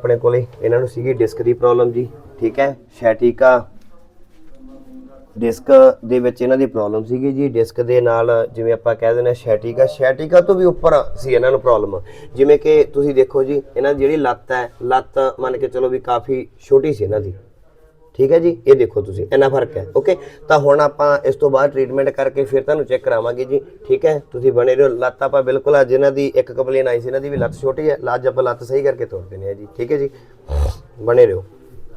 ਆਪਣੇ ਕੋਲੇ। ਇਹਨਾਂ ਨੂੰ ਸੀਗੀ ਡਿਸਕ ਦੀ ਪ੍ਰੋਬਲਮ ਜੀ, ਠੀਕ ਹੈ? ਸ਼ੈਟਿਕਾ ਡਿਸਕ ਦੇ ਵਿੱਚ ਇਹਨਾਂ ਦੀ ਪ੍ਰੋਬਲਮ ਸੀਗੀ ਜੀ। ਡਿਸਕ ਦੇ ਨਾਲ ਜਿਵੇਂ ਆਪਾਂ ਕਹਿ ਦਿੰਦੇ ਹਾਂ ਸ਼ੈਟਿਕਾ ਸ਼ੈਟਿਕਾ ਤੋਂ ਵੀ ਉੱਪਰ ਸੀ ਇਹਨਾਂ ਨੂੰ ਪ੍ਰੋਬਲਮ ਜਿਵੇਂ ਕਿ ਤੁਸੀਂ ਦੇਖੋ ਜੀ, ਇਹਨਾਂ ਦੀ ਜਿਹੜੀ ਲੱਤ ਹੈ, ਲੱਤ ਮੰਨ ਕੇ ਚਲੋ ਵੀ ਕਾਫੀ ਛੋਟੀ ਸੀ ਇਹਨਾਂ ਦੀ। ਠੀਕ ਹੈ ਜੀ? ਇਹ ਦੇਖੋ ਤੁਸੀਂ, ਇੰਨਾ ਫ਼ਰਕ ਹੈ ਓਕੇ ਤਾਂ ਹੁਣ ਆਪਾਂ ਇਸ ਤੋਂ ਬਾਅਦ ਟ੍ਰੀਟਮੈਂਟ ਕਰਕੇ ਫਿਰ ਤੁਹਾਨੂੰ ਚੈੱਕ ਕਰਾਵਾਂਗੇ ਜੀ, ਠੀਕ ਹੈ? ਤੁਸੀਂ ਬਣੇ ਰਹੋ, ਲੱਤ ਆਪਾਂ ਬਿਲਕੁਲ ਆ ਜਿਹਨਾਂ ਦੀ ਇੱਕ ਕੰਪਲੇਨ ਆਈ ਸੀ, ਇਹਨਾਂ ਦੀ ਵੀ ਲੱਤ ਛੋਟੀ ਹੈ ਲੱਜ ਆਪਾਂ ਲੱਤ ਸਹੀ ਕਰਕੇ ਤੋੜ ਦਿੰਦੇ ਆ ਜੀ, ਠੀਕ ਹੈ ਜੀ? ਬਣੇ ਰਹੋ।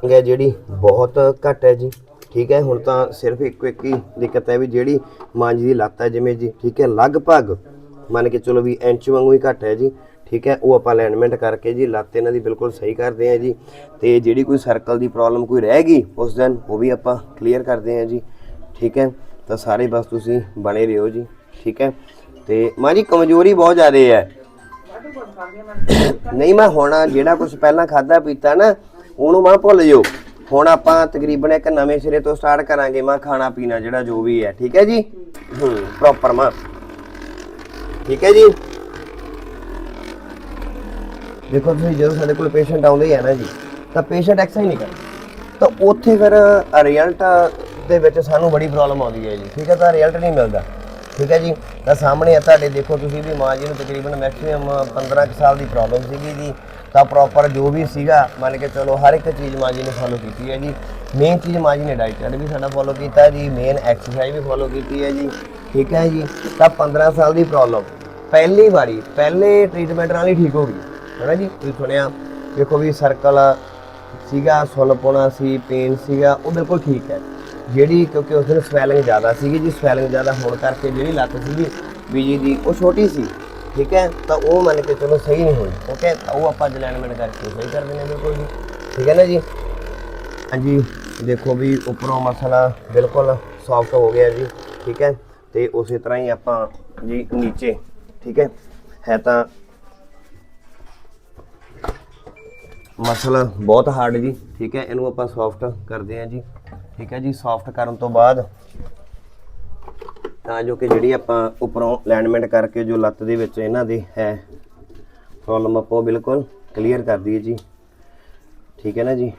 ਇਹ ਜਿਹੜੀ ਬਹੁਤ ਘੱਟ ਹੈ ਜੀ, ਠੀਕ ਹੈ? ਹੁਣ ਤਾਂ ਸਿਰਫ ਇੱਕੋ ਇੱਕ ਹੀ ਦਿੱਕਤ ਹੈ ਵੀ ਜਿਹੜੀ ਮਾਂ ਜੀ ਦੀ ਲੱਤ ਹੈ, ਜਿਵੇਂ ਜੀ, ਠੀਕ ਹੈ? ਲਗਭਗ ਮੰਨ ਕੇ ਚਲੋ ਵੀ ਇੰਚ ਵਾਂਗੂ ਹੀ ਘੱਟ ਹੈ ਜੀ ਠੀਕ ਹੈ, ਉਹ ਆਪਾਂ ਅਲਾਈਨਮੈਂਟ ਕਰਕੇ ਜੀ, ਲੱਤ ਇਹਨਾਂ ਦੀ ਬਿਲਕੁਲ ਸਹੀ ਕਰਦੇ ਹਾਂ ਜੀ। ਤੇ ਜਿਹੜੀ ਕੋਈ ਸਰਕਲ ਦੀ ਪ੍ਰੋਬਲਮ ਕੋਈ ਰਹਿ ਗਈ, ਉਸ ਦਿਨ ਉਹ ਵੀ ਆਪਾਂ ਕਲੀਅਰ ਕਰਦੇ ਹਾਂ ਜੀ। ਠੀਕ ਹੈ, ਤਾਂ ਸਾਰੇ ਬਸ ਤੁਸੀਂ ਬਣੇ ਰਹੋ ਜੀ। ਠੀਕ ਹੈ, ਤੇ ਮਾਂ ਜੀ, ਕਮਜ਼ੋਰੀ ਬਹੁਤ ਜ਼ਿਆਦਾ ਹੈ। ਨਹੀਂ ਮੈਂ, ਹੁਣ ਜਿਹੜਾ ਕੁਝ ਪਹਿਲਾਂ ਖਾਦਾ ਪੀਤਾ ਨਾ, ਉਹਨੂੰ ਮੈਂ ਭੁੱਲ ਜਾਓ। ਹੁਣ ਆਪਾਂ ਤਕਰੀਬਨ ਇੱਕ ਨਵੇਂ ਸਿਰੇ ਤੋਂ ਸਟਾਰਟ ਕਰਾਂਗੇ ਮੈਂ, ਖਾਣਾ ਪੀਣਾ ਜਿਹੜਾ ਜੋ ਵੀ ਹੈ। ਠੀਕ ਹੈ ਜੀ? ਹੂੰ ਪ੍ਰੋਪਰ ਮਾਂ। ਠੀਕ ਹੈ ਜੀ? ਦੇਖੋ ਤੁਸੀਂ ਜਦੋਂ ਸਾਡੇ ਕੋਲ ਪੇਸ਼ੈਂਟ ਆਉਂਦੇ ਆ ਨਾ ਜੀ, ਤਾਂ ਪੇਸ਼ੈਂਟ ਐਕਸਰਸਾਈਜ਼ ਨਹੀਂ ਕਰਦਾ ਤਾਂ ਉੱਥੇ ਫਿਰ ਰਿਜ਼ਲਟ ਦੇ ਵਿੱਚ ਸਾਨੂੰ ਬੜੀ ਪ੍ਰੋਬਲਮ ਆਉਂਦੀ ਹੈ ਜੀ, ਠੀਕ ਹੈ, ਤਾਂ ਰਿਜ਼ਲਟ ਨਹੀਂ ਮਿਲਦਾ। ਠੀਕ ਹੈ ਜੀ, ਤਾਂ ਸਾਹਮਣੇ ਆ ਤੁਹਾਡੇ ਦੇਖੋ ਤੁਸੀਂ ਵੀ ਮਾਂ ਜੀ ਨੂੰ ਤਕਰੀਬਨ ਮੈਕਸਿਮਮ 15 ਕੁ ਸਾਲ ਦੀ ਪ੍ਰੋਬਲਮ ਸੀਗੀ ਜੀ, ਤਾਂ ਪ੍ਰੋਪਰ ਜੋ ਵੀ ਸੀਗਾ, ਮੰਨ ਕੇ ਚਲੋ ਹਰ ਇੱਕ ਚੀਜ਼ ਮਾਂ ਜੀ ਨੇ ਫੋਲੋ ਕੀਤੀ ਹੈ ਜੀ। ਮੇਨ ਚੀਜ਼ ਮਾਂ ਜੀ ਨੇ ਡਾਈਟ ਵੀ ਸਾਡਾ ਫੋਲੋ ਕੀਤਾ ਜੀ ਮੇਨ ਐਕਸਰਸਾਈਜ਼ ਵੀ ਫੋਲੋ ਕੀਤੀ ਹੈ ਜੀ, ਠੀਕ ਹੈ ਜੀ, ਤਾਂ 15 ਸਾਲ ਦੀ ਪ੍ਰੋਬਲਮ ਪਹਿਲੀ ਵਾਰੀ, ਪਹਿਲੇ ਟ੍ਰੀਟਮੈਂਟ ਨਾਲ ਹੀ ਠੀਕ ਹੋ ਗਈ। ਹੈ ਨਾ ਜੀ? ਤੁਸੀਂ ਸੁਣਿਆ, ਦੇਖੋ ਵੀ ਸਰਕਲ ਸੀਗਾ ਸੁਲਪਣਾ ਸੀ, ਪੇਨ ਸੀਗਾ, ਉਹ ਬਿਲਕੁਲ ਠੀਕ ਹੈ। ਜਿਹੜੀ ਕਿਉਂਕਿ ਉਸ ਦਿਨ ਸਵੈਲਿੰਗ ਜ਼ਿਆਦਾ ਸੀਗੀ ਜੀ ਸਵੈਲਿੰਗ ਜ਼ਿਆਦਾ ਹੋਣ ਕਰਕੇ ਜਿਹੜੀ ਲੱਤ ਸੀਗੀ, ਬੀਜੀ ਦੀ, ਉਹ ਛੋਟੀ ਸੀ, ਠੀਕ ਹੈ? ਤਾਂ ਉਹ ਮੰਨ ਕੇ ਚਲੋ ਸਹੀ ਨਹੀਂ ਹੋਈ, ਓਕੇ? ਤਾਂ ਉਹ ਆਪਾਂ ਅਲਾਈਨਮੈਂਟ ਕਰਕੇ ਸਹੀ ਕਰ ਦਿੰਦੇ ਹਾਂ ਬਿਲਕੁਲ ਜੀ, ਠੀਕ ਹੈ ਨਾ ਜੀ? ਹਾਂਜੀ, ਦੇਖੋ ਵੀ ਉੱਪਰੋਂ ਮਸਲਾ ਬਿਲਕੁਲ ਸੌਫਟ ਹੋ ਗਿਆ ਜੀ, ਠੀਕ ਹੈ? ਤੇ ਉਸੇ ਤਰ੍ਹਾਂ ਹੀ ਆਪਾਂ ਜੀ ਨੀਚੇ, ਠੀਕ ਹੈ? ਹੈ ਤਾਂ ਮਸਲ ਬਹੁਤ ਹਾਰਡ ਜੀ, ਠੀਕ ਹੈ, ਇਹਨੂੰ ਆਪਾਂ ਸੌਫਟ ਕਰਦੇ ਹਾਂ ਜੀ, ਠੀਕ ਹੈ ਜੀ ਸੌਫਟ ਕਰਨ ਤੋਂ ਬਾਅਦ ਤਾਂ ਜੋ ਕਿ ਜਿਹੜੀ ਆਪਾਂ ਉੱਪਰੋਂ ਅਲਾਈਨਮੈਂਟ ਕਰਕੇ ਜੋ ਲੱਤ ਦੇ ਵਿੱਚ ਇਹਨਾਂ ਦੇ ਹੈ ਪ੍ਰੋਬਲਮ ਆਪਾਂ ਉਹ ਬਿਲਕੁਲ ਕਲੀਅਰ ਕਰ ਦਈਏ ਜੀ, ਠੀਕ ਹੈ ਨਾ ਜੀ?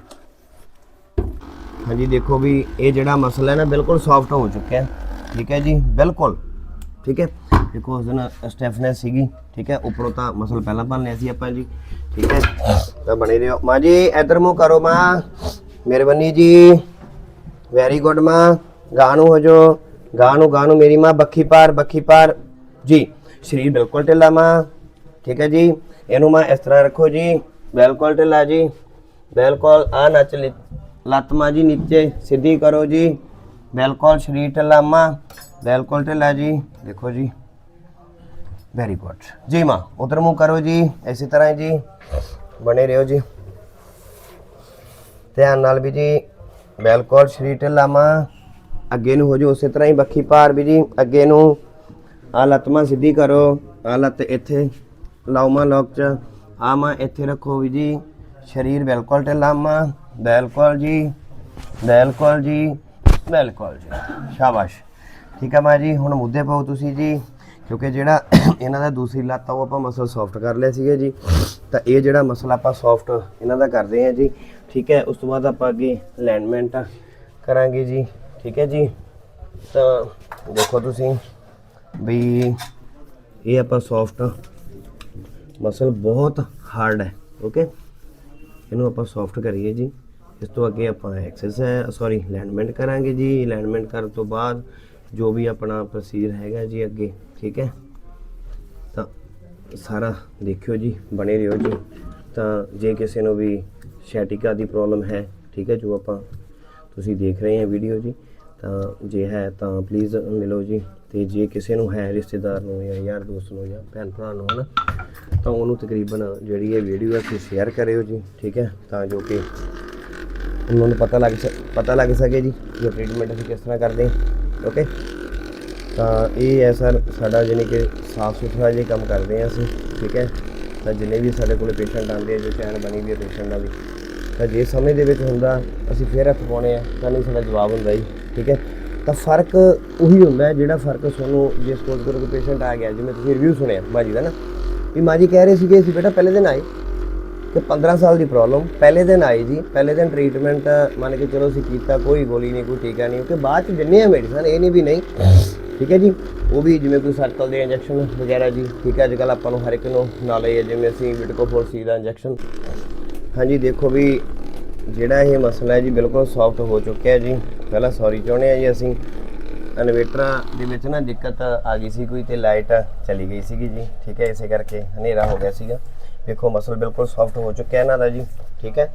ਹਾਂਜੀ, ਦੇਖੋ ਵੀ ਇਹ ਜਿਹੜਾ ਮਸਲਾ ਹੈ ਨਾ ਬਿਲਕੁਲ ਸੌਫਟ ਹੋ ਚੁੱਕਿਆ ਹੈ ਠੀਕ ਹੈ ਜੀ, ਬਿਲਕੁਲ, ਠੀਕ ਹੈ? ਦੇਖੋ ਉਸ ਦਿਨ ਸਟੈਫਨੈਸ ਸੀਗੀ, ਠੀਕ ਹੈ, ਉੱਪਰੋਂ ਤਾਂ ਮਸਲ ਪਹਿਲਾਂ ਬਣ ਲਿਆ ਸੀ ਆਪਾਂ ਜੀ, ਠੀਕ ਹੈ, ਤਾਂ ਬਣੇ ਰਹੋ। ਮਾਂ ਜੀ, ਇਧਰ ਮੂੰਹ ਕਰੋ ਮਾਂ। ਮਿਹਰਬਾਨੀ ਜੀ। ਵੈਰੀ ਗੁੱਡ ਮਾਂ। ਗਾਣੂ ਹੋ ਜੋ ਗਾਣੂ ਗਾਣੂ ਮੇਰੀ ਮਾਂ, ਬੱਖੀ ਪਾਰ ਬੱਖੀ ਪਾਰ। ਜੀ, ਸਰੀਰ ਬਿਲਕੁਲ ਢਿੱਲਾ ਮਾਂ। ਠੀਕ ਹੈ ਜੀ। ਇਹਨੂੰ ਮਾਂ ਇਸ ਤਰ੍ਹਾਂ ਰੱਖੋ ਜੀ। ਬਿਲਕੁਲ ਢਿੱਲਾ ਜੀ। ਬਿਲਕੁਲ ਆ ਨੱਚ ਲਿ- ਲੱਤ ਮਾਂ ਜੀ ਨੀਚੇ, ਸਿੱਧੀ ਕਰੋ ਜੀ। ਬਿਲਕੁਲ ਸਰੀਰ ਢਿੱਲਾ ਮਾਂ। ਬਿਲਕੁਲ ਢਿੱਲਾ ਜੀ। ਦੇਖੋ ਜੀ। ਵੈਰੀ ਗੁੱਡ ਜੀ ਮਾਂ, ਉਧਰ ਮੂੰਹ ਕਰੋ ਜੀ, ਇਸੇ ਤਰ੍ਹਾਂ ਹੀ ਜੀ। ਬਣੇ ਰਹੋ ਜੀ। ਧਿਆਨ ਨਾਲ ਵੀ ਜੀ, ਬਿਲਕੁਲ ਸਰੀਰ ਢਿੱਲਾ ਮਾਂ। ਅੱਗੇ ਨੂੰ ਹੋ ਜਾਓ, ਉਸੇ ਤਰ੍ਹਾਂ ਹੀ ਬੱਖੀ ਪਾਰ ਵੀ ਜੀ। ਅੱਗੇ ਨੂੰ ਆ ਲੱਤ ਮਾਂ, ਸਿੱਧੀ ਕਰੋ। ਆ ਲੱਤ ਇੱਥੇ, ਲਾਓ ਮਾਂ, ਲੋਕ ਚ। ਆ ਮਾਂ, ਇੱਥੇ ਰੱਖੋ ਵੀ ਜੀ। ਸਰੀਰ ਬਿਲਕੁਲ ਢਿੱਲਾ ਮਾਂ। ਬਿਲਕੁਲ ਜੀ। ਬਿਲਕੁਲ ਜੀ। ਬਿਲਕੁਲ ਜੀ। ਸ਼ਾਬਾਸ਼। ਠੀਕ ਹੈ ਮਾਂ ਜੀ, ਹੁਣ ਮੁੱਦੇ ਪਾਓ ਤੁਸੀਂ ਜੀ। ਕਿਉਂਕਿ ਜਿਹੜਾ ਇਹਨਾਂ ਦਾ ਦੂਸਰੀ ਲੱਤ ਆ, ਉਹ ਆਪਾਂ ਮਸਲ ਸੌਫਟ ਕਰ ਲਿਆ ਸੀਗਾ ਜੀ। ਤਾਂ ਇਹ ਜਿਹੜਾ ਮਸਲ ਆਪਾਂ ਸੌਫਟ ਇਹਨਾਂ ਦਾ ਕਰਦੇ ਹਾਂ ਜੀ। ਠੀਕ ਹੈ, ਉਸ ਤੋਂ ਬਾਅਦ ਆਪਾਂ ਅੱਗੇ ਅਲਾਈਨਮੈਂਟ ਕਰਾਂਗੇ ਜੀ। ਠੀਕ ਹੈ ਜੀ। ਤਾਂ ਦੇਖੋ ਤੁਸੀਂ ਵੀ ਇਹ ਆਪਾਂ ਸੌਫਟ ਮਸਲ ਬਹੁਤ ਹਾਰਡ ਹੈ ਓਕੇ ਇਹਨੂੰ ਆਪਾਂ ਸੌਫਟ ਕਰੀਏ ਜੀ। ਇਸ ਤੋਂ ਅੱਗੇ ਆਪਾਂ ਐਕਸਰਸਾਈਜ਼ ਸੌਰੀ ਅਲਾਈਨਮੈਂਟ ਕਰਾਂਗੇ ਜੀ। ਅਲਾਈਨਮੈਂਟ ਕਰਨ ਤੋਂ ਬਾਅਦ ਜੋ ਵੀ ਆਪਣਾ ਪ੍ਰੋਸੀਜਰ ਹੈਗਾ ਜੀ ਅੱਗੇ। ਠੀਕ ਹੈ? ਤਾਂ ਸਾਰਾ ਦੇਖਿਓ ਜੀ, ਬਣੇ ਰਹੋ ਜੀ। ਤਾਂ ਜੇ ਕਿਸੇ ਨੂੰ ਵੀ ਸ਼ੈਟਿਕਾ ਦੀ ਪ੍ਰੋਬਲਮ ਹੈ, ਠੀਕ ਹੈ ਜੋ ਆਪਾਂ ਤੁਸੀਂ ਦੇਖ ਰਹੇ ਹੋ ਵੀਡੀਓ ਜੀ, ਤਾਂ ਜੇ ਹੈ ਤਾਂ ਪਲੀਜ਼ ਮਿਲੋ ਜੀ। ਤੇ ਜੇ ਕਿਸੇ ਨੂੰ ਹੈ, ਰਿਸ਼ਤੇਦਾਰ ਨੂੰ ਜਾਂ ਯਾਰ ਦੋਸਤ ਨੂੰ ਜਾਂ ਭੈਣ ਭਰਾ ਨੂੰ ਹਨਾ, ਤਾਂ ਉਹਨੂੰ ਤਕਰੀਬਨ ਜਿਹੜੀ ਇਹ ਵੀਡੀਓ ਹੈ ਤੁਸੀਂ ਸ਼ੇਅਰ ਕਰਿਓ ਜੀ, ਠੀਕ ਹੈ? ਤਾਂ ਜੋ ਕਿ ਉਹਨਾਂ ਨੂੰ ਪਤਾ ਲੱਗ ਸ- ਪਤਾ ਲੱਗ ਸਕੇ ਜੀ ਜੋ ਟ੍ਰੀਟਮੈਂਟ ਅਸੀਂ ਕਿਸ ਤਰ੍ਹਾਂ ਕਰਦੇ ਹਾਂ ਓਕੇ ਤਾਂ ਇਹ ਹੈ ਸਰ, ਸਾਡਾ ਜਾਣੀ ਕਿ ਸਾਫ਼ ਸੁਥਰਾ ਜੇ ਕੰਮ ਕਰਦੇ ਹਾਂ ਅਸੀਂ, ਠੀਕ ਹੈ? ਤਾਂ ਜਿੰਨੇ ਵੀ ਸਾਡੇ ਕੋਲੇ ਪੇਸ਼ੈਂਟ ਆਉਂਦੇ ਆ, ਜੋ ਚੈਨ ਬਣੀ ਵੀ ਹੈ ਪੇਸ਼ੈਂਟ ਦਾ ਵੀ ਤਾਂ ਜੇ ਸਮੇਂ ਦੇ ਵਿੱਚ ਹੁੰਦਾ, ਅਸੀਂ ਫੇਰ ਹੱਥ ਪਾਉਣੇ ਆ, ਤਾਂ ਨਹੀਂ ਸਾਡਾ ਜਵਾਬ ਹੁੰਦਾ ਜੀ, ਠੀਕ ਹੈ? ਤਾਂ ਫ਼ਰਕ ਉਹੀ ਹੁੰਦਾ, ਜਿਹੜਾ ਫ਼ਰਕ ਤੁਹਾਨੂੰ ਜੇ ਸਪੋਜ਼ ਕਰੋ ਕੋਈ ਪੇਸ਼ੈਂਟ ਆ ਗਿਆ, ਜਿਵੇਂ ਤੁਸੀਂ ਰਿਵਿਊ ਸੁਣਿਆ, ਮਾਜੀ ਦਾ ਨਾ, ਵੀ ਮਾਜੀ ਕਹਿ ਰਹੇ ਸੀ ਕਿ ਅਸੀਂ ਬੇਟਾ ਪਹਿਲੇ ਦਿਨ ਆਏ ਕਿ 15 ਸਾਲ ਦੀ ਪ੍ਰੋਬਲਮ ਪਹਿਲੇ ਦਿਨ ਆਈ ਜੀ, ਪਹਿਲੇ ਦਿਨ ਟ੍ਰੀਟਮੈਂਟ ਮੰਨ ਕੇ ਚਲੋ ਅਸੀਂ ਕੀਤਾ, ਕੋਈ ਗੋਲੀ ਨਹੀਂ, ਕੋਈ ਟੀਕਾ ਨਹੀਂ ਕਿ ਬਾਅਦ ਚ ਦਿੰਨੇ ਆ ਮੈਡੀਸਨ ਇਹ ਨਹੀਂ ਵੀ ਨਹੀਂ ਠੀਕ ਹੈ ਜੀ? ਉਹ ਵੀ ਜਿਵੇਂ ਕੋਈ ਸਰਕਲ ਦੇ ਇੰਜੈਕਸ਼ਨ ਵਗੈਰਾ ਜੀ। ਠੀਕ ਹੈ ਅੱਜ ਕੱਲ੍ਹ ਆਪਾਂ ਨੂੰ ਹਰ ਇੱਕ ਨੂੰ ਨਾਲੇ ਹੈ ਜਿਵੇਂ ਅਸੀਂ ਵਿਟਕੋਫੋਰ ਸੀ ਦਾ ਇੰਜੈਕਸ਼ਨ ਹਾਂਜੀ, ਦੇਖੋ ਵੀ ਜਿਹੜਾ ਇਹ ਮਸਲਾ ਹੈ ਜੀ, ਬਿਲਕੁਲ ਸੌਫਟ ਹੋ ਚੁੱਕਿਆ ਹੈ ਜੀ। ਪਹਿਲਾਂ ਸੌਰੀ ਚਾਹੁੰਦੇ ਆ ਜੀ ਅਸੀਂ। ਇਨਵੇਟਰਾਂ ਦੇ ਵਿੱਚ ਨਾ ਦਿੱਕਤ ਆ ਗਈ ਸੀ ਕੋਈ ਤੇ ਲਾਈਟ ਚਲੀ ਗਈ ਸੀਗੀ ਜੀ। ਠੀਕ ਹੈ, ਇਸੇ ਕਰਕੇ ਹਨੇਰਾ ਹੋ ਗਿਆ ਸੀਗਾ। ਦੇਖੋ ਮਸਲ ਬਿਲਕੁਲ ਸੌਫਟ ਹੋ ਚੁੱਕਿਆ ਇਹਨਾਂ ਦਾ ਜੀ। ਠੀਕ ਹੈ?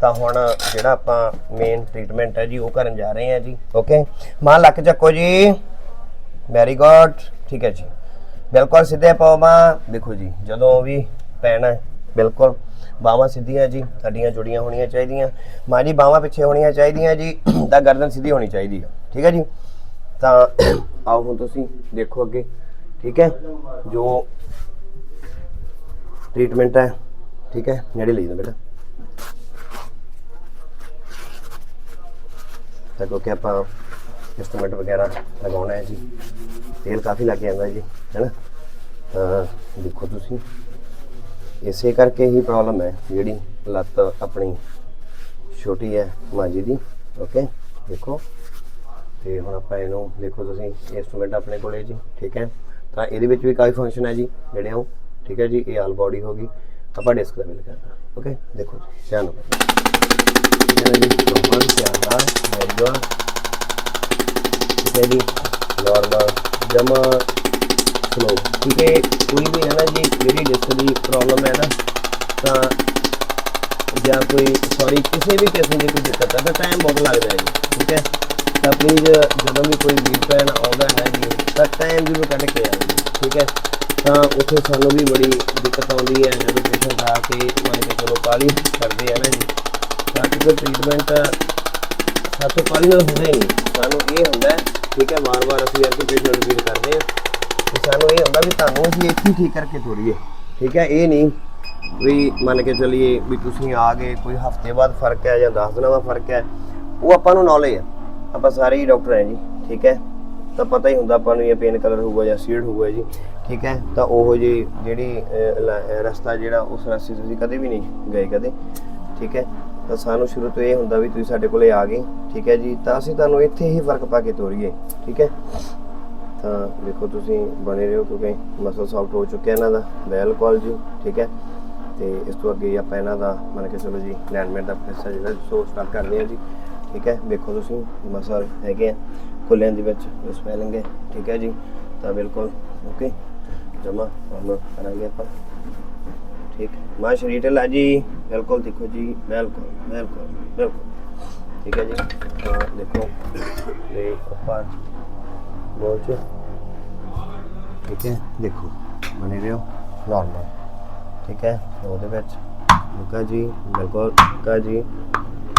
ਤਾਂ ਹੁਣ ਜਿਹੜਾ ਆਪਾਂ ਮੇਨ ਟ੍ਰੀਟਮੈਂਟ ਹੈ ਜੀ, ਉਹ ਕਰਨ ਜਾ ਰਹੇ ਹਾਂ ਜੀ। ਓਕੇ ਮਾਂ, ਲੱਕ ਚੱਕੋ ਜੀ। ਵੈਰੀ ਗੁੱਡ ਠੀਕ ਹੈ ਜੀ। ਬਿਲਕੁਲ ਸਿੱਧੇ ਪਾਓ ਦੇਖੋ ਜੀ, ਜਦੋਂ ਵੀ ਪੈਣਾ ਬਿਲਕੁਲ। ਬਾਹਾਂ ਸਿੱਧੀਆਂ ਜੀ ਹੱਡੀਆਂ ਜੁੜੀਆਂ ਹੋਣੀਆਂ ਚਾਹੀਦੀਆਂ। ਮਾਂ ਜੀ, ਬਾਹਾਂ ਪਿੱਛੇ ਹੋਣੀਆਂ ਚਾਹੀਦੀਆਂ ਜੀ, ਤਾਂ ਗਰਦਨ ਸਿੱਧੀ ਹੋਣੀ ਚਾਹੀਦੀ ਹੈ ਠੀਕ ਹੈ ਜੀ? ਤਾਂ ਆਓ ਹੁਣ ਤੁਸੀਂ ਦੇਖੋ ਅੱਗੇ। ਠੀਕ ਹੈ? ਜੋ ਟ੍ਰੀਟਮੈਂਟ ਹੈ, ਠੀਕ ਹੈ? ਨੇੜੇ ਲਈ ਜਾ ਬੇਟਾ। ਤਾਂ ਕਿਉਂਕਿ ਆਪਾਂ ਇੰਸਟਰੂਮੈਂਟ ਵਗੈਰਾ ਲਗਾਉਣਾ ਹੈ ਜੀ। ਤੇਲ ਕਾਫੀ ਲੱਗ ਜਾਂਦਾ ਜੀ ਹੈਨਾ ਤਾਂ ਦੇਖੋ ਤੁਸੀਂ। ਇਸੇ ਕਰਕੇ ਹੀ ਪ੍ਰੋਬਲਮ ਹੈ ਜਿਹੜੀ ਲੱਤ ਆਪਣੀ ਛੋਟੀ ਹੈ ਮਾਜੀ ਦੀ ਓਕੇ ਦੇਖੋ। ਤੇ ਹੁਣ ਆਪਾਂ ਇਹਨੂੰ ਦੇਖੋ ਤੁਸੀਂ ਇੰਸਟਰੂਮੈਂਟ ਆਪਣੇ ਕੋਲੇ ਜੀ, ਠੀਕ ਹੈ? ਤਾਂ ਇਹਦੇ ਵਿੱਚ ਵੀ ਕਾਫੀ ਫੰਕਸ਼ਨ ਹੈ ਜੀ, ਜਿਹੜੇ ਉਹ, ਠੀਕ ਹੈ ਜੀ? ਇਹ ਆਲ ਬਾਡੀ ਹੋ ਗਈ। ਆਪਾਂ ਡਿਸਕ ਦਾ ਬਿਲ ਕਰਦਾ ਓਕੇ ਦੇਖੋ ਜੀ, ਧਿਆਨ ਨਾਲ। ਜੀ? ਨੋਰਮਲ ਧਿਆਨ ਨਾਲ ਠੀਕ ਹੈ ਜੀ ਨਾਰਮਲ ਜਮਾ ਸਲੋ ਠੀਕ ਹੈ ਕੋਈ ਵੀ ਹੈ ਨਾ ਜੀ ਜਿਹੜੀ ਡਿਸਕ ਦੀ ਪ੍ਰੋਬਲਮ ਹੈ ਨਾ ਤਾਂ ਜਾਂ ਕੋਈ ਸੌਰੀ ਕਿਸੇ ਵੀ ਕਿਸਮ ਦੀ ਕੋਈ ਦਿੱਕਤ ਹੈ ਤਾਂ ਟਾਈਮ ਬਹੁਤ ਲੱਗਦਾ ਹੈ ਜੀ ਠੀਕ ਹੈ? ਤਾਂ ਪਲੀਜ਼ ਜਦੋਂ ਵੀ ਕੋਈ ਵੀਰ ਭੈਣ ਆਉਂਦਾ ਹੈ ਜੀ ਤਾਂ ਟਾਈਮ ਜ਼ਰੂਰ ਕੱਢ ਕੇ ਆਓ ਜੀ ਠੀਕ ਹੈ? ਤਾਂ ਉੱਥੇ ਸਾਨੂੰ ਵੀ ਬੜੀ ਦਿੱਕਤ ਆਉਂਦੀ ਹੈ ਜਦੋਂ ਪੇਸ਼ੈਂਟ ਆ ਕੇ ਮੰਨ ਕੇ ਚਲੋ ਕਾਲੀ ਕਰਦੇ ਆ ਨਾ ਜੀ ਤਾਂ ਕਿਉਂਕਿ ਟ੍ਰੀਟਮੈਂਟ ਸਾਥੋਂ ਕਾਲੀ ਨਾਲ ਹੁੰਦਾ ਹੀ ਨਹੀਂ। ਸਾਨੂੰ ਇਹ ਹੁੰਦਾ ਹੈ, ਠੀਕ ਹੈ ਵਾਰ-ਵਾਰ ਅਸੀਂ ਯਾਰ ਕਿ ਕਰਦੇ ਹਾਂ। ਤੇ ਸਾਨੂੰ ਇਹ ਹੁੰਦਾ ਵੀ ਤੁਹਾਨੂੰ ਅਸੀਂ ਇੱਥੇ ਠੀਕ ਕਰਕੇ ਤੋਰੀਏ। ਠੀਕ ਹੈ, ਇਹ ਨਹੀਂ ਵੀ ਮੰਨ ਕੇ ਚੱਲੀਏ ਵੀ ਤੁਸੀਂ ਆ ਗਏ, ਕੋਈ ਹਫ਼ਤੇ ਬਾਅਦ ਫ਼ਰਕ ਹੈ ਜਾਂ 10 ਦਿਨਾਂ ਬਾਅਦ ਫ਼ਰਕ ਹੈ, ਉਹ ਆਪਾਂ ਨੂੰ ਨੌਲੇਜ ਹੈ। ਆਪਾਂ ਸਾਰੇ ਹੀ ਡਾਕਟਰ ਹੈ ਜੀ, ਠੀਕ ਹੈ। ਤਾਂ ਪਤਾ ਹੀ ਹੁੰਦਾ ਆਪਾਂ ਨੂੰ ਇਹ ਪੇਨ ਕਲਰ ਹੋਊਗਾ ਜਾਂ ਸੀਡ ਹੋਊਗਾ ਜੀ, ਠੀਕ ਹੈ। ਤਾਂ ਉਹ ਜੀ ਜਿਹੜੀ ਰਸਤਾ ਜਿਹੜਾ ਉਸ ਰਸਤੇ 'ਚ ਤੁਸੀਂ ਕਦੇ ਵੀ ਨਹੀਂ ਗਏ ਕਦੇ, ਠੀਕ ਹੈ। ਤਾਂ ਸਾਨੂੰ ਸ਼ੁਰੂ ਤੋਂ ਇਹ ਹੁੰਦਾ ਵੀ ਤੁਸੀਂ ਸਾਡੇ ਕੋਲੇ ਆ ਗਏ, ਠੀਕ ਹੈ ਜੀ? ਤਾਂ ਅਸੀਂ ਤੁਹਾਨੂੰ ਇੱਥੇ ਹੀ ਫ਼ਰਕ ਪਾ ਕੇ ਤੋਰੀਏ, ਠੀਕ ਹੈ? ਤਾਂ ਦੇਖੋ ਤੁਸੀਂ ਬਣੇ ਰਹੋ ਕਿਉਂਕਿ ਮਸਲ ਸੌਫਟ ਹੋ ਚੁੱਕਿਆ ਇਹਨਾਂ ਦਾ ਬਿਲਕੁਲ ਜੀ, ਠੀਕ ਹੈ? ਤੇ ਇਸ ਤੋਂ ਅੱਗੇ ਆਪਾਂ ਇਹਨਾਂ ਦਾ ਮੰਨ ਕੇ ਚਲੋ ਜੀ ਲੈਂਡਮੈਂਟ ਦਾ ਪ੍ਰੋਸੈਸ ਜਿਹੜਾ ਸੋ ਸਟਾਰਟ ਕਰਦੇ ਹਾਂ ਜੀ, ਠੀਕ ਹੈ? ਦੇਖੋ ਤੁਸੀਂ ਮਸਲ ਹੈਗੇ ਆ ਖੁੱਲਿਆਂ ਦੇ ਵਿੱਚ ਸਵੈਲਿੰਗ ਹੈ, ਠੀਕ ਹੈ ਜੀ? ਤਾਂ ਬਿਲਕੁਲ ਓਕੇ ਜਮਾ ਹੁਣ ਕਰਾਂਗੇ ਆਪਾਂ, ਠੀਕ? ਮਾਂ ਸ਼੍ਰੀ ਢਿੱਲਾ ਜੀ। ਬਿਲਕੁਲ ਦੇਖੋ ਜੀ, ਬਿਲਕੁਲ ਬਿਲਕੁਲ ਬਿਲਕੁਲ। ਠੀਕ ਹੈ ਜੀ। ਤਾਂ ਦੇਖੋ। ਤੇ ਉੱਪਰ ਬੋਲ ਚ। ਠੀਕ ਹੈ, ਦੇਖੋ। ਬਣੇ ਰਹੋ। ਨਾਰਮਲ ਠੀਕ ਹੈ, ਉਹਦੇ ਵਿੱਚ ਹਲਕਾ ਜੀ, ਬਿਲਕੁਲ ਹਲਕਾ ਜੀ,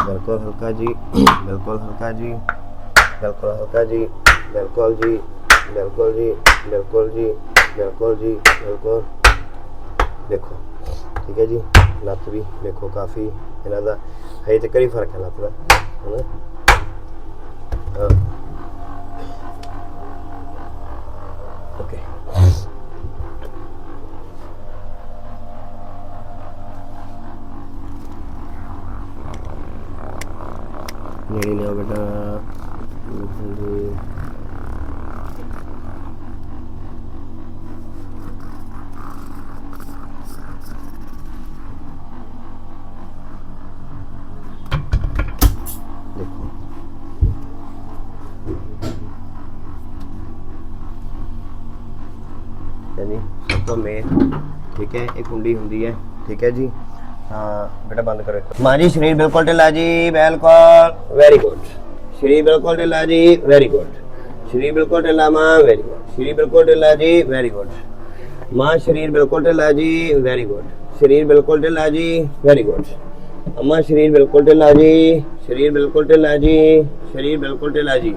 ਬਿਲਕੁਲ ਹਲਕਾ ਜੀ, ਬਿਲਕੁਲ ਹਲਕਾ ਜੀ, ਬਿਲਕੁਲ ਹਲਕਾ ਜੀ, ਬਿਲਕੁਲ ਜੀ ਬਿਲਕੁਲ ਜੀ ਬਿਲਕੁਲ ਜੀ ਬਿਲਕੁਲ ਜੀ, ਬਿਲਕੁਲ। ਦੇਖੋ। ਠੀਕ ਹੈ ਜੀ। ਲੱਤ ਵੀ ਦੇਖੋ ਕਾਫੀ ਇਹਨਾਂ ਦਾ ਹੈ ਤੇ ਕਰੀ ਫ਼ਰਕ ਹੈ ਲੱਤ ਦਾ। ਹੈਨਾ? ਓਕੇ ਨੇੜੇ ਲਿਆਓ ਬੇਟਾ। ਠੀਕ ਹੈ ਇਹ ਕੁੰਡੀ ਹੁੰਦੀ ਹੈ, ਠੀਕ ਹੈ ਜੀ। ਹਾਂ ਬੇਟਾ ਬੰਦ ਕਰੋ ਮਾਂ ਜੀ, ਸਰੀਰ ਬਿਲਕੁਲ ਢਿੱਲਾ ਜੀ, ਬਿਲਕੁਲ ਵੈਰੀ ਗੁੱਡ ਸਰੀਰ ਬਿਲਕੁਲ ਢਿੱਲਾ ਜੀ ਵੈਰੀ ਗੁੱਡ ਸਰੀਰ ਬਿਲਕੁਲ ਢਿੱਲਾ ਮਾਂ ਵੈਰੀ ਗੁੱਡ ਸਰੀਰ ਬਿਲਕੁਲ ਢਿੱਲਾ ਜੀ ਵੈਰੀ ਗੁੱਡ ਮਾਂ, ਸਰੀਰ ਬਿਲਕੁਲ ਢਿੱਲਾ ਜੀ ਵੈਰੀ ਗੁੱਡ ਸਰੀਰ ਬਿਲਕੁਲ ਢਿੱਲਾ ਜੀ ਵੈਰੀ ਗੁੱਡ ਅਮਾ, ਸਰੀਰ ਬਿਲਕੁਲ ਢਿੱਲਾ ਜੀ, ਸਰੀਰ ਬਿਲਕੁਲ ਢਿੱਲਾ ਜੀ, ਸਰੀਰ ਬਿਲਕੁਲ ਢਿੱਲਾ ਜੀ।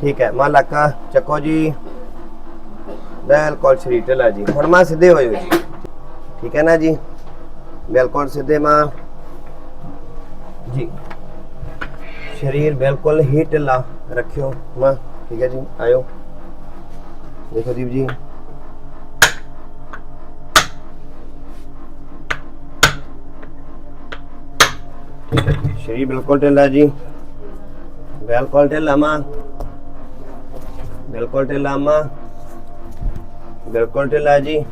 ਠੀਕ ਹੈ, ਮਾਂ, ਲੱਕਾ ਚੱਕੋ ਜੀ। ਬਿਲਕੁਲ ਸਰੀਰ ਢਿੱਲਾ ਜੀ। ਹੁਣ ਮਾਂ, ਸਿੱਧੇ ਹੋ ਜਾਓ ਜੀ। ਠੀਕ ਹੈ ਨਾ ਜੀ? ਬਿਲਕੁਲ ਸਿੱਧੇ ਮਾਂ ਜੀ। ਸਰੀਰ ਬਿਲਕੁਲ ਹੀ ਢਿੱਲਾ ਰੱਖਿਓ ਮਾਂ। ਠੀਕ ਹੈ ਜੀ? ਆਇਓ। ਦੇਖੋ ਦੀਪ ਜੀ? ਸ਼ਰੀਰ ਬਿਲਕੁਲ ਢਿੱਲਾ ਜੀ। ਬਿਲਕੁਲ ਢਿੱਲਾ ਮਾਂ। ਬਿਲਕੁਲ ਢਿੱਲਾ ਮਾਂ। ਬਿਲਕੁਲ ਢਿੱਲਾ ਜੀ।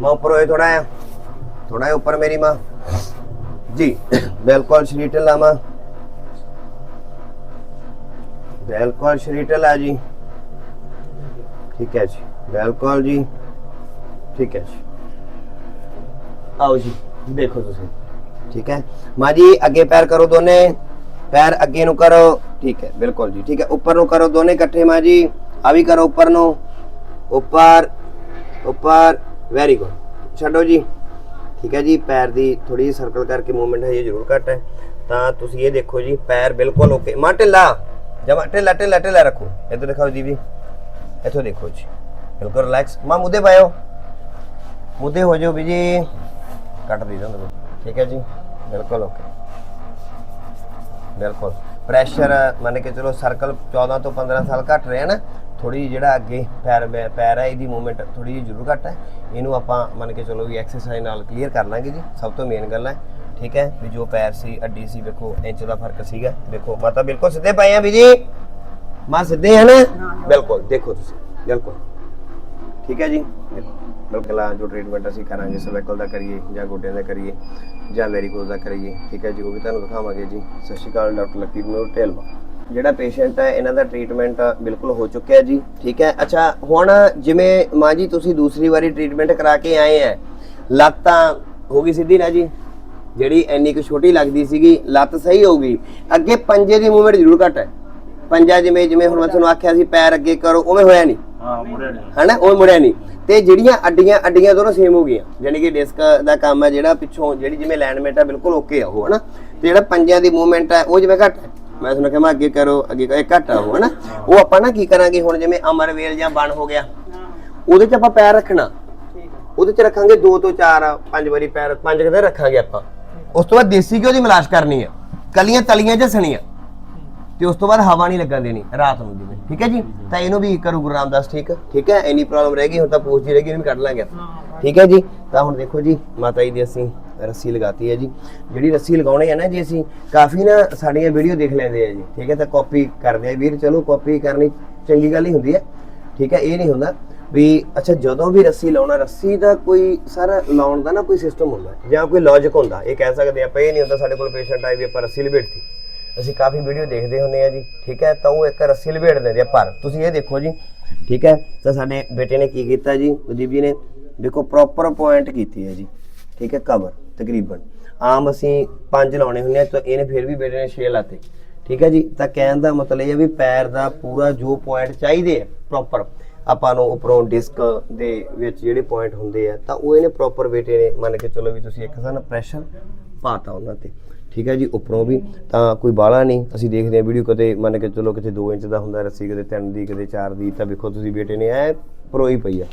ਮਾਂ ਉੱਪਰ ਹੋਏ ਥੋੜਾ ਆ ਥੋੜਾ ਉੱਪਰ ਮੇਰੀ ਮਾਂ। ਜੀ, ਬਿਲਕੁਲ ਸ਼ਰੀਰ ਢਿੱਲਾ ਮਾਂ। ਬਿਲਕੁਲ ਸ਼ਰੀਰ ਢਿੱਲਾ ਜੀ। ਠੀਕ ਹੈ ਜੀ, ਬਿਲਕੁਲ ਜੀ। ਠੀਕ ਹੈ ਜੀ। ਆਓ ਜੀ, ਦੇਖੋ ਤੁਸੀਂ। ਠੀਕ ਹੈ। ਮਾਂ ਜੀ, ਅੱਗੇ ਪੈਰ ਕਰੋ ਦੋਨੇ। ਪੈਰ ਅੱਗੇ ਨੂੰ ਕਰੋ। ਠੀਕ ਹੈ, ਬਿਲਕੁਲ ਜੀ। ਠੀਕ ਹੈ, ਉੱਪਰ ਨੂੰ ਕਰੋ ਦੋਨੇ ਇਕੱਠੇ ਮਾਂ ਜੀ। ਆ ਵੀ ਕਰੋ ਉੱਪਰ ਨੂੰ। ਉੱਪਰ ਉੱਪਰ। ਵੈਰੀ ਗੁੱਡ ਛੱਡੋ ਜੀ। ਠੀਕ ਹੈ ਜੀ, ਪੈਰ ਦੀ ਥੋੜੀ ਜਿਹੀ ਸਰਕਲ ਕਰਕੇ ਮੂਵਮੈਂਟ ਹੈ, ਇਹ ਜ਼ਰੂਰ ਘੱਟ ਹੈ। ਤਾਂ ਤੁਸੀਂ ਇਹ ਦੇਖੋ ਜੀ, ਪੈਰ ਬਿਲਕੁਲ ਓਕੇ ਮਾਂ, ਢਿੱਲਾ। ਜਮਾ, ਢਿੱਲਾ ਢਿੱਲਾ ਢਿੱਲਾ ਰੱਖੋ। ਇੱਧਰ ਦਿਖਾਓ ਜੀ ਵੀ। ਇੱਥੋਂ ਦੇਖੋ ਜੀ। ਬਿਲਕੁਲ ਰਿਲੈਕਸ ਮਾਂ ਮੁੱਦੇ ਪਾਇਓ। ਮੁੱਦੇ ਹੋ ਜਾਓ ਵੀ ਜੀ। ਕੱਟ ਦੇ ਜਾਂਦੇ ਠੀਕ ਹੈ ਜੀ। ਬਿਲਕੁਲ ਓਕੇ ਬਿਲਕੁਲ। ਪ੍ਰੈਸ਼ਰ ਮੰਨ ਕੇ ਚਲੋ ਸਰਕਲ 14 ਤੋਂ 15 ਸਾਲ ਘਟ ਰਿਹਾ ਨਾ। ਥੋੜੀ ਜਿਹੜਾ ਅੱਗੇ ਪੈਰ ਪੈਰ ਹੈ, ਇਹਦੀ ਮੂਵਮੈਂਟ ਥੋੜੀ ਜਿਹੀ ਜ਼ਰੂਰ ਘੱਟ ਹੈ। ਇਹਨੂੰ ਆਪਾਂ ਮੰਨ ਕੇ ਚਲੋ ਵੀ ਐਕਸਰਸਾਈਜ਼ ਨਾਲ ਕਲੀਅਰ ਕਰ ਲਾਂਗੇ ਜੀ। ਸਭ ਤੋਂ ਮੇਨ ਗੱਲ ਹੈ, ਠੀਕ ਹੈ, ਵੀ ਜੋ ਪੈਰ ਸੀ, ਅੱਡੀ ਸੀ, ਵੇਖੋ, ਇੰਚ ਦਾ ਫ਼ਰਕ ਸੀਗਾ। ਦੇਖੋ ਮਾਤਾ ਬਿਲਕੁਲ ਸਿੱਧੇ ਪਏ ਆ ਵੀ ਜੀ। ਮਾਂ ਸਿੱਧੇ ਹਨ ਬਿਲਕੁਲ, ਦੇਖੋ ਤੁਸੀਂ, ਬਿਲਕੁਲ। ਠੀਕ ਹੈ ਜੀ? ਬਿਲਕੁਲ। ਆ ਜੋ ਟ੍ਰੀਟਮੈਂਟ ਅਸੀਂ ਕਰਾਂਗੇ ਸਰਵਾਈਕਲ ਦਾ ਕਰੀਏ, ਜਾਂ ਗੋਡਿਆਂ ਦਾ ਕਰੀਏ, ਜਾਂ ਵੈਰੀਕੋਜ਼ ਦਾ ਕਰੀਏ, ਠੀਕ ਹੈ ਜੀ, ਉਹ ਵੀ ਤੁਹਾਨੂੰ ਦਿਖਾਵਾਂਗੇ ਜੀ। ਸਤਿ ਸ਼੍ਰੀ ਅਕਾਲ, ਡਾਕਟਰ ਲਖੀਰ ਨੂਰ ਢੇਲਵਾ ਜਿਹੜਾ ਪੇਸ਼ੈਂਟ ਹੈ ਇਹਨਾਂ ਦਾ ਟ੍ਰੀਟਮੈਂਟ ਬਿਲਕੁਲ ਹੋ ਚੁੱਕਿਆ ਜੀ। ਠੀਕ ਹੈ? ਅੱਛਾ ਹੁਣ ਜਿਵੇਂ ਮਾਂ ਜੀ ਤੁਸੀਂ ਦੂਸਰੀ ਵਾਰੀ ਟ੍ਰੀਟਮੈਂਟ ਕਰਾ ਕੇ ਆਏ ਹੈ ਲੱਤਾਂ ਹੋ ਗਈ ਸਿੱਧੀ ਨਾ ਜੀ? ਜਿਹੜੀ ਇੰਨੀ ਕੁ ਛੋਟੀ ਲੱਗਦੀ ਸੀਗੀ ਲੱਤ ਸਹੀ ਹੋ ਗਈ ਅੱਗੇ ਪੰਜੇ ਦੀ ਮੂਵਮੈਂਟ ਜ਼ਰੂਰ ਘੱਟ ਹੈ। ਪੰਜਾ ਜਿਵੇਂ ਜਿਵੇਂ ਹੁਣ ਮੈਂ ਤੁਹਾਨੂੰ ਆਖਿਆ ਸੀ ਪੈਰ ਅੱਗੇ ਕਰੋ ਉਵੇਂ ਹੋਇਆ ਨਹੀਂ। ਹਾਂ ਮੁੜਿਆ ਨਹੀਂ। ਹਨਾ? ਉਹ ਮੁੜਿਆ ਨਹੀਂ। ਤੇ ਜਿਹੜੀਆਂ ਅੱਡੀਆਂ ਅੱਡੀਆਂ ਦੋਨੋਂ ਸੇਮ ਹੋ ਗਈਆਂ। ਯਾਨੀ ਕਿ ਡਿਸਕ ਦਾ ਕੰਮ ਹੈ ਜਿਹੜਾ ਪਿੱਛੋਂ ਜਿਹੜੀ ਜਿਵੇਂ ਅਲਾਈਨਮੈਂਟ ਹੈ ਬਿਲਕੁਲ ਓਕੇ ਆ ਉਹ ਹਨਾ? ਤੇ ਜਿਹੜਾ ਪੰਜਾਂ ਦੀ ਮੂਵਮੈਂਟ ਹੈ ਉਹ ਜਿਵੇਂ ਘੱਟ ਹੈ। ਮੈਂ ਤੁਹਾਨੂੰ ਕਿਹਾ ਮੈਂ ਅੱਗੇ ਕਰੋ ਅੱਗੇ ਕਰੋ, ਇਹ ਘੱਟ ਆ ਉਹ ਹਨਾ? ਉਹ ਆਪਾਂ ਨਾ ਕੀ ਕਰਾਂਗੇ ਹੁਣ ਜਿਵੇਂ ਅਮਰਵੇਲ ਜਾਂ ਬਣ ਹੋ ਗਿਆ। ਉਹਦੇ 'ਚ ਆਪਾਂ ਪੈਰ ਰੱਖਣਾ। ਉਹਦੇ 'ਚ ਰੱਖਾਂਗੇ ਦੋ ਤੋਂ ਚਾਰ ਪੰਜ ਵਾਰੀ ਪੈਰ ਪੰਜ ਕਦੇ ਰੱਖਾਂਗੇ ਆਪਾਂ। ਉਸ ਤੋਂ ਬਾਅਦ ਦੇਸੀ ਘਿਓ ਦੀ ਮਲਾਸ਼ ਕਰਨੀ ਆ। ਕਲੀਆਂ ਤਲੀਆਂ ਝਸਣੀਆਂ ਤੇ ਉਸ ਤੋਂ ਬਾਅਦ ਹਵਾ ਨਹੀਂ ਲੱਗਣ ਦੇਣੀ ਰਾਤ ਨੂੰ ਜਿਵੇਂ। ਠੀਕ ਹੈ ਜੀ? ਤਾਂ ਇਹਨੂੰ ਵੀ ਕਰੂ ਗੁਰੂ ਰਾਮਦਾਸ ਠੀਕ? ਠੀਕ ਹੈ? ਐਨੀ ਪ੍ਰੋਬਲਮ ਰਹਿ ਗਈ ਹੁਣ ਤਾਂ ਪੂਛ ਦੀ ਰਹਿ ਗਈ ਇਹਨੂੰ ਕੱਢ ਲਾਂਗੇ। ਠੀਕ ਹੈ ਜੀ? ਤਾਂ ਹੁਣ ਦੇਖੋ ਜੀ ਮਾਤਾ ਜੀ ਦੀ ਅਸੀਂ ਰੱਸੀ ਲਗਾਤੀ ਹੈ ਜੀ। ਜਿਹੜੀ ਰੱਸੀ ਲਗਾਉਣੀ ਹੈ ਨਾ ਜੀ ਅਸੀਂ, ਕਾਫੀ ਨਾ ਸਾਡੀਆਂ ਵੀਡੀਓ ਦੇਖ ਲੈਂਦੇ ਆ ਜੀ। ਠੀਕ ਹੈ, ਤਾਂ ਕਾਪੀ ਕਰਦੇ ਆ ਵੀਰ। ਚਲੋ ਕਾਪੀ ਕਰਨੀ ਚੰਗੀ ਗੱਲ ਹੀ ਹੁੰਦੀ ਹੈ। ਠੀਕ ਹੈ, ਇਹ ਨਹੀਂ ਹੁੰਦਾ ਵੀ, ਅੱਛਾ, ਜਦੋਂ ਵੀ ਰੱਸੀ ਲਾਉਣਾ, ਰੱਸੀ ਦਾ ਕੋਈ ਸਾਰਾ ਲਾਉਣ ਦਾ ਨਾ ਕੋਈ ਸਿਸਟਮ ਹੁੰਦਾ ਜਾਂ ਕੋਈ ਲੌਜੀਕ ਹੁੰਦਾ। ਇਹ ਕਹਿ ਸਕਦੇ ਆਪਾਂ ਇਹ ਨਹੀਂ ਹੁੰਦਾ ਸਾਡੇ ਕੋਲ ਪੇਸ਼ੈਂਟ ਆਏ ਵੀ ਆਪਾਂ ਰੱਸੀ ਲਪੇਟਤੀ। ਅਸੀਂ ਕਾਫੀ ਵੀਡੀਓ ਦੇਖਦੇ ਹੁੰਦੇ ਆ ਜੀ। ਠੀਕ ਹੈ, ਤਾਂ ਉਹ ਇੱਕ ਰੱਸੀ ਲਪੇਟ ਦਿੰਦੇ ਆ ਪਰ, ਤੁਸੀਂ ਇਹ ਦੇਖੋ ਜੀ। ਠੀਕ ਹੈ, ਤਾਂ ਸਾਡੇ ਬੇਟੇ ਨੇ ਕੀ ਕੀਤਾ ਜੀ? ਉਦੀਪ ਜੀ ਨੇ ਦੇਖੋ ਪ੍ਰੋਪਰ ਪੁਆਇੰਟ ਕੀਤੀ ਹੈ ਜੀ। ਠੀਕ ਹੈ ਕਵਰ ਤਕਰੀਬਨ। ਆਮ ਅਸੀਂ ਪੰਜ ਲਾਉਣੇ ਹੁੰਦੇ ਆ, ਤਾਂ ਇਹਨੇ ਫਿਰ ਵੀ ਬੇਟੇ ਨੇ 6 ਲਾਤੇ। ਠੀਕ ਹੈ ਜੀ? ਤਾਂ ਕਹਿਣ ਦਾ ਮਤਲਬ ਇਹ ਹੈ ਵੀ ਪੈਰ ਦਾ ਪੂਰਾ ਜੋ ਪੁਆਇੰਟ ਚਾਹੀਦੇ ਆ ਪ੍ਰੋਪਰ ਆਪਾਂ ਨੂੰ ਉੱਪਰੋਂ ਡਿਸਕ ਦੇ ਵਿੱਚ ਜਿਹੜੇ ਪੁਆਇੰਟ ਹੁੰਦੇ ਆ, ਤਾਂ ਉਹ ਇਹਨੇ ਪ੍ਰੋਪਰ ਬੇਟੇ ਨੇ ਮੰਨ ਕੇ ਚਲੋ ਵੀ ਤੁਸੀਂ ਇੱਕ ਸਾਨ ਪ੍ਰੈਸ਼ਰ ਪਾਤਾ ਉਹਨਾਂ ਤੇ। ਠੀਕ ਹੈ ਜੀ? ਉੱਪਰੋਂ ਵੀ ਤਾਂ ਕੋਈ ਬਾਲਾ ਨਹੀਂ। ਅਸੀਂ ਦੇਖਦੇ ਹਾਂ ਵੀਡੀਓ ਕਦੇ ਮੰਨ ਕੇ ਚਲੋ ਕਿਤੇ 2 ਇੰਚ ਦਾ ਹੁੰਦਾ, ਰੱਸੀ ਕਦੇ 3 ਦੀ, ਕਦੇ 4 ਦੀ, ਤਾਂ ਵੇਖੋ ਤੁਸੀਂ ਬੇਟੇ ਨੇ ਐ ਪਰੋਈ ਪਈ ਆ।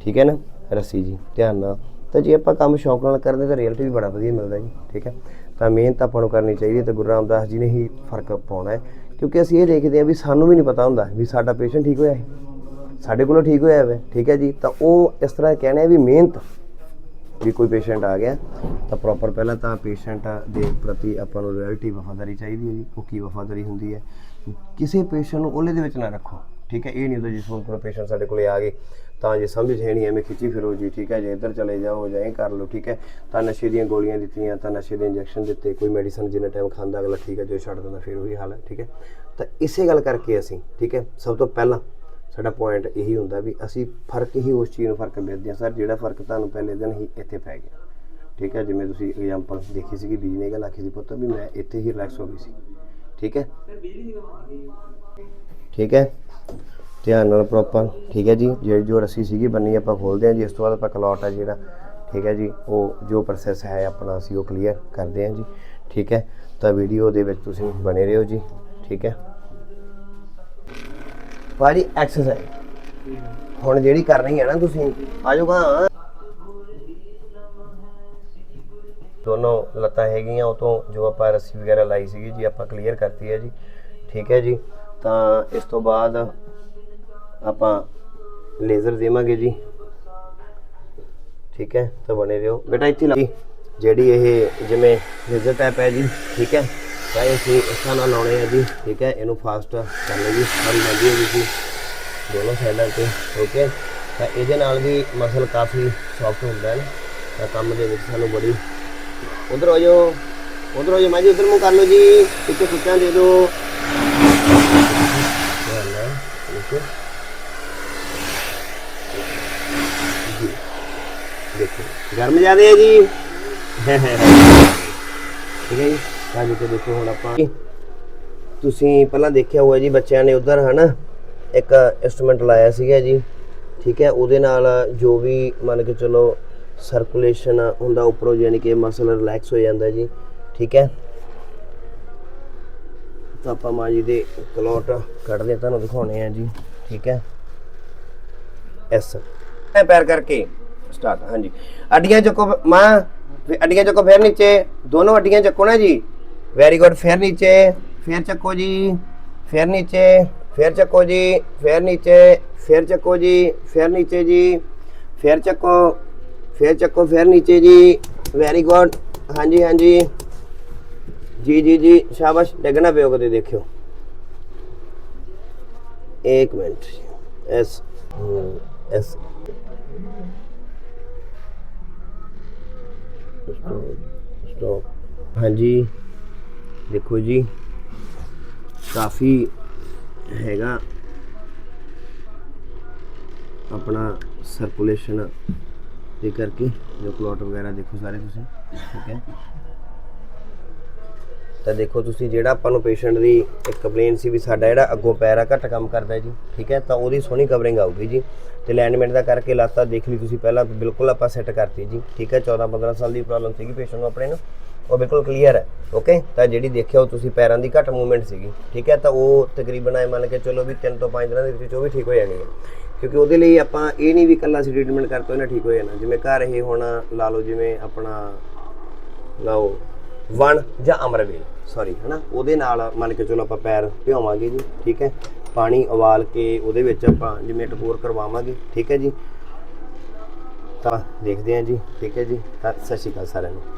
ਠੀਕ ਹੈ ਨਾ? ਰੱਸੀ ਜੀ, ਧਿਆਨ ਨਾਲ। ਤਾਂ ਜੇ ਆਪਾਂ ਕੰਮ ਸ਼ੌਕ ਨਾਲ ਕਰਦੇ ਤਾਂ ਰਿਜ਼ਲਟ ਵੀ ਬੜਾ ਵਧੀਆ ਮਿਲਦਾ ਜੀ, ਠੀਕ ਹੈ। ਤਾਂ ਮਿਹਨਤ ਆਪਾਂ ਨੂੰ ਕਰਨੀ ਚਾਹੀਦੀ ਹੈ ਤੇ ਗੁਰੂ ਰਾਮਦਾਸ ਜੀ ਨੇ ਹੀ ਫ਼ਰਕ ਪਾਉਣਾ ਹੈ। ਕਿਉਂਕਿ ਅਸੀਂ ਇਹ ਦੇਖਦੇ ਹਾਂ ਵੀ ਸਾਨੂੰ ਵੀ ਨਹੀਂ ਪਤਾ ਹੁੰਦਾ ਵੀ ਸਾਡਾ ਪੇਸ਼ੈਂਟ ਠੀਕ ਹੋਇਆ ਹੈ। ਸਾਡੇ ਕੋਲੋਂ ਠੀਕ ਹੋਇਆ ਹੈ ਠੀਕ ਹੈ ਜੀ। ਤਾਂ ਉਹ ਇਸ ਤਰ੍ਹਾਂ ਕਹਿਣਾ ਹੈ ਵੀ ਮਿਹਨਤ, ਵੀ ਕੋਈ ਪੇਸ਼ੈਂਟ ਆ ਗਿਆ, ਤਾਂ ਪ੍ਰੋਪਰ ਪਹਿਲਾਂ ਤਾਂ ਪੇਸ਼ੈਂਟ ਦੇ ਪ੍ਰਤੀ ਆਪਾਂ ਨੂੰ ਰਿਐਲਿਟੀ ਵਫਾਦਾਰੀ ਚਾਹੀਦੀ ਹੈ ਜੀ। ਉਹ ਕੀ ਵਫਾਦਾਰੀ ਹੁੰਦੀ ਹੈ? ਕਿਸੇ ਪੇਸ਼ੈਂਟ ਨੂੰ ਉਹਲੇ ਦੇ ਵਿੱਚ ਨਾ ਰੱਖੋ। ਠੀਕ ਹੈ, ਇਹ ਨਹੀਂ ਹੁੰਦਾ ਜਿਸ ਹੁਣ ਪੇਸ਼ੈਂਟ ਸਾਡੇ ਕੋਲੇ ਆ ਗਏ, ਤਾਂ ਜੇ ਸਮਝ ਹੈ ਨਹੀਂ, ਐਵੇਂ ਖਿੱਚੀ ਫਿਰੋ ਜੀ, ਠੀਕ ਹੈ, ਜੇ ਇੱਧਰ ਚਲੇ ਜਾਓ ਜਾਂ ਇਹ ਕਰ ਲਓ, ਠੀਕ ਹੈ, ਤਾਂ ਨਸ਼ੇ ਦੀਆਂ ਗੋਲੀਆਂ ਦਿੱਤੀਆਂ, ਤਾਂ ਨਸ਼ੇ ਦੇ ਇੰਜੈਕਸ਼ਨ ਦਿੱਤੇ, ਕੋਈ ਮੈਡੀਸਨ ਜਿੰਨਾ ਟਾਈਮ ਖਾਂਦਾ, ਅਗਲਾ ਠੀਕ ਹੈ, ਜੋ ਛੱਡ ਦਿੰਦਾ, ਫਿਰ ਉਹੀ ਹਾਲ ਹੈ, ਠੀਕ ਹੈ। ਤਾਂ ਇਸੇ ਗੱਲ ਕਰਕੇ ਅਸੀਂ, ਠੀਕ ਹੈ, ਸਭ ਤੋਂ ਪਹਿਲਾਂ ਸਾਡਾ ਪੁਆਇੰਟ ਇਹੀ ਹੁੰਦਾ ਵੀ ਅਸੀਂ ਫ਼ਰਕ ਹੀ ਉਸ ਚੀਜ਼ ਨੂੰ ਫ਼ਰਕ ਮਿਲਦੇ ਆ ਸਰ, ਜਿਹੜਾ ਫ਼ਰਕ ਤੁਹਾਨੂੰ ਪਹਿਲੇ ਦਿਨ ਹੀ ਇੱਥੇ ਪੈ ਗਿਆ, ਠੀਕ ਹੈ, ਜਿਵੇਂ ਤੁਸੀਂ ਐਗਜ਼ਾਮਪਲ ਦੇਖੀ ਸੀਗੀ, ਬੀਜ ਨੇ ਗੱਲ ਆਖੀ ਸੀ ਪੁੱਤ ਵੀ ਮੈਂ ਇੱਥੇ ਹੀ ਰਿਲੈਕਸ ਹੋ ਗਈ ਸੀ, ਠੀਕ ਹੈ। ਠੀਕ ਹੈ? ਧਿਆਨ ਨਾਲ ਪ੍ਰੋਪਰ ਠੀਕ ਹੈ ਜੀ? ਜਿਹੜੀ ਜੋ ਰੱਸੀ ਸੀਗੀ ਬੰਨੀ ਆਪਾਂ ਖੋਲਦੇ ਹਾਂ ਜੀ, ਇਸ ਤੋਂ ਬਾਅਦ ਆਪਾਂ ਕਲੌਟ ਆ ਜਿਹੜਾ, ਠੀਕ ਹੈ ਜੀ? ਉਹ ਜੋ ਪ੍ਰੋਸੈਸ ਹੈ ਆਪਣਾ ਅਸੀਂ ਉਹ ਕਲੀਅਰ ਕਰਦੇ ਹਾਂ ਜੀ, ਠੀਕ ਹੈ? ਤਾਂ ਵੀਡੀਓ ਦੇ ਵਿੱਚ ਤੁਸੀਂ ਬਣੇ ਰਹੋ ਜੀ, ਠੀਕ ਹੈ? ਭਾਜੀ ਐਕਸਰਸਾਈਜ਼ ਹੁਣ ਜਿਹੜੀ ਕਰਨੀ ਹੈ ਨਾ ਤੁਸੀਂ ਆ ਜਾਓਗਾ ਦੋਨੋਂ ਲੱਤਾਂ ਹੈਗੀਆਂ, ਉਹ ਤੋਂ ਜੋ ਆਪਾਂ ਰੱਸੀ ਵਗੈਰਾ ਲਾਈ ਸੀਗੀ ਜੀ, ਆਪਾਂ ਕਲੀਅਰ ਕਰਤੀ ਹੈ ਜੀ, ਠੀਕ ਹੈ ਜੀ? ਤਾਂ ਇਸ ਤੋਂ ਬਾਅਦ ਆਪਾਂ ਲੇਜ਼ਰ ਦੇਵਾਂਗੇ ਜੀ। ਠੀਕ ਹੈ, ਤਾਂ ਬਣੇ ਰਹੋ। ਬੇਟਾ, ਇੱਥੇ ਲਾ। ਜੀ ਜਿਹੜੀ ਇਹ ਜਿਵੇਂ ਲੇਜ਼ਰ ਟੈਪ ਹੈ ਜੀ, ਠੀਕ ਹੈ, ਤਾਂ ਇਹ ਅਸੀਂ ਇਸ ਨਾਲ ਲਾਉਣੇ ਆ ਜੀ, ਠੀਕ ਹੈ, ਇਹਨੂੰ ਫਾਸਟ ਕਰ ਲਓ ਜੀ ਸਾਰੀ ਲੱਗੀ ਹੋਈ ਜੀ ਦੋਨੋਂ ਸਾਈਡਾਂ ਤੇ ਓਕੇ ਤਾਂ ਇਹਦੇ ਨਾਲ ਵੀ ਮਸਲ ਕਾਫੀ ਸੌਫਟ ਹੁੰਦਾ ਹੈ ਤਾਂ ਕੰਮ ਦੇ ਵਿੱਚ ਸਾਨੂੰ ਬੜੀ ਉਧਰ ਹੋ ਜਾਓ, ਉਧਰ ਹੋ ਜਾਓ। ਮੈਂ ਜੀ, ਉਧਰ ਮੂੰਹ ਕਰ ਲਓ ਜੀ। ਇੱਕ ਕੁੱਤਿਆਂ ਦੇ ਦਿਓ। ਨਾਲ, ਦੇਖੋ। ਗਰਮ ਜ਼ਿਆਦਾ ਹੈ ਜੀ ਠੀਕ ਹੈ ਜੀ। ਅੱਜ ਤੇ ਦੇਖੋ ਹੁਣ ਆਪਾਂ ਤੁਸੀਂ ਪਹਿਲਾਂ ਦੇਖਿਆ ਹੋਇਆ ਜੀ ਬੱਚਿਆਂ ਨੇ ਉਧਰ ਹਨਾ ਇੱਕ ਇਨਸਟਰੂਮੈਂਟ ਲਾਇਆ ਸੀਗਾ ਜੀ। ਠੀਕ ਹੈ ਉਹਦੇ ਨਾਲ ਜੋ ਵੀ ਮੰਨ ਕੇ ਚਲੋ ਸਰਕੂਲੇਸ਼ਨ ਹੁੰਦਾ ਉੱਪਰੋਂ ਯਾਨੀ ਕਿ ਮਸਲ ਰਿਲੈਕਸ ਹੋ ਜਾਂਦਾ ਜੀ। ਠੀਕ ਹੈ। ਤਾਂ ਆਪਾਂ ਮਾਂ ਜੀ ਦੇ ਕਲੋਟ ਕੱਢਦੇ ਤੁਹਾਨੂੰ ਦਿਖਾਉਣੇ ਆ ਜੀ, ਠੀਕ ਹੈ? ਐਸ। ਐ ਪੈਰ ਕਰਕੇ ਸਟਾਰਟ ਹਾਂਜੀ। ਅੱਡੀਆਂ ਚੱਕੋ ਮਾਂ ਅੱਡੀਆਂ ਚੱਕੋ ਫਿਰ ਨੀਚੇ। ਦੋਨੋਂ ਅੱਡੀਆਂ ਚੱਕੋ ਨਾ ਜੀ। ਵੈਰੀ ਗੁੱਡ ਫਿਰ ਨੀਚੇ, ਫਿਰ ਚੱਕੋ ਜੀ, ਫਿਰ ਨੀਚੇ, ਫਿਰ ਚੱਕੋ ਜੀ, ਫਿਰ ਨੀਚੇ, ਫਿਰ ਚੱਕੋ ਜੀ, ਫਿਰ ਨੀਚੇ ਜੀ, ਫਿਰ ਚੱਕੋ ਫਿਰ ਚੱਕੋ, ਫਿਰ ਨੀਚੇ ਜੀ। ਵੈਰੀ ਗੁੱਡ ਹਾਂਜੀ ਹਾਂਜੀ। ਜੀ ਜੀ ਜੀ ਸ਼ਾਬਾਸ਼ ਡਿੱਗਣਾ ਪਿਓ ਕਦੇ ਦੇਖਿਓ। ਇੱਕ ਮਿੰਟ ਐਸ ਹਮ, ਐਸ ਸਟਾਪ ਹਾਂਜੀ ਦੇਖੋ ਜੀ ਕਾਫੀ ਹੈਗਾ ਆਪਣਾ ਸਰਕੂਲੇਸ਼ਨ ਦੇ ਕਰਕੇ ਜੋ ਕਲੌਟ ਵਗੈਰਾ ਦੇਖੋ ਸਾਰੇ ਤੁਸੀਂ ਠੀਕ ਹੈ। ਤਾਂ ਦੇਖੋ ਤੁਸੀਂ ਜਿਹੜਾ ਆਪਾਂ ਨੂੰ ਪੇਸ਼ੈਂਟ ਦੀ ਇੱਕ ਕੰਪਲੇਨ ਸੀ ਵੀ ਸਾਡਾ ਜਿਹੜਾ ਅੱਗੋਂ ਪੈਰ ਆ ਘੱਟ ਕੰਮ ਕਰਦਾ ਜੀ, ਠੀਕ ਹੈ? ਤਾਂ ਉਹਦੀ ਸੋਹਣੀ ਕਵਰਿੰਗ ਆਊਗੀ ਜੀ। ਤੇ ਅਲਾਈਨਮੈਂਟ ਦਾ ਕਰਕੇ ਲਾਤਾ, ਦੇਖ ਲਈ ਤੁਸੀਂ ਪਹਿਲਾਂ, ਬਿਲਕੁਲ ਆਪਾਂ ਸੈੱਟ ਕਰਤੀ ਜੀ, ਠੀਕ ਹੈ? 14 15 ਸਾਲ ਦੀ ਪ੍ਰੋਬਲਮ ਸੀਗੀ ਪੇਸ਼ੈਂਟ ਨੂੰ ਆਪਣੇ ਨੂੰ, ਉਹ ਬਿਲਕੁਲ ਕਲੀਅਰ ਹੈ ਓਕੇ ਤਾਂ ਜਿਹੜੀ ਦੇਖਿਆ ਉਹ ਤੁਸੀਂ ਪੈਰਾਂ ਦੀ ਘੱਟ ਮੂਵਮੈਂਟ ਸੀਗੀ, ਠੀਕ ਹੈ? ਤਾਂ ਉਹ ਤਕਰੀਬਨ ਐ ਮੰਨ ਕੇ ਚਲੋ ਵੀ 3 ਤੋਂ 5 ਦਿਨਾਂ ਦੇ ਵਿੱਚ ਉਹ ਵੀ ਠੀਕ ਹੋ ਜਾਣੀ ਹੈ। ਕਿਉਂਕਿ ਉਹਦੇ ਲਈ ਆਪਾਂ ਇਹ ਨਹੀਂ ਵੀ ਇਕੱਲਾ ਸੀ ਟ੍ਰੀਟਮੈਂਟ ਕਰਤੋ ਇਹਨਾਂ ਠੀਕ ਹੋ ਜਾਣਾ, ਜਿਵੇਂ ਘਰ ਇਹ ਹੁਣ ਲਾ ਲਓ ਜਿਵੇਂ ਆਪਣਾ, ਲਾਓ ਵਣ ਜਾਂ ਅਮਰਵੇਲ ਸੌਰੀ ਹਨਾ? ਉਹਦੇ ਨਾਲ ਮੰਨ ਕੇ ਚਲੋ ਆਪਾਂ ਪੈਰ ਭਿਓਵਾਂਗੇ ਜੀ, ਠੀਕ ਹੈ? ਪਾਣੀ ਉਬਾਲ ਕੇ ਉਹਦੇ ਵਿੱਚ ਆਪਾਂ ਜਿਵੇਂ ਟਕੋਰ ਕਰਵਾਵਾਂਗੇ, ਠੀਕ ਹੈ ਜੀ? ਤਾਂ ਦੇਖਦੇ ਹਾਂ ਜੀ, ਠੀਕ ਹੈ ਜੀ? ਸਤਿ ਸ਼੍ਰੀ ਅਕਾਲ ਸਾਰਿਆਂ ਨੂੰ।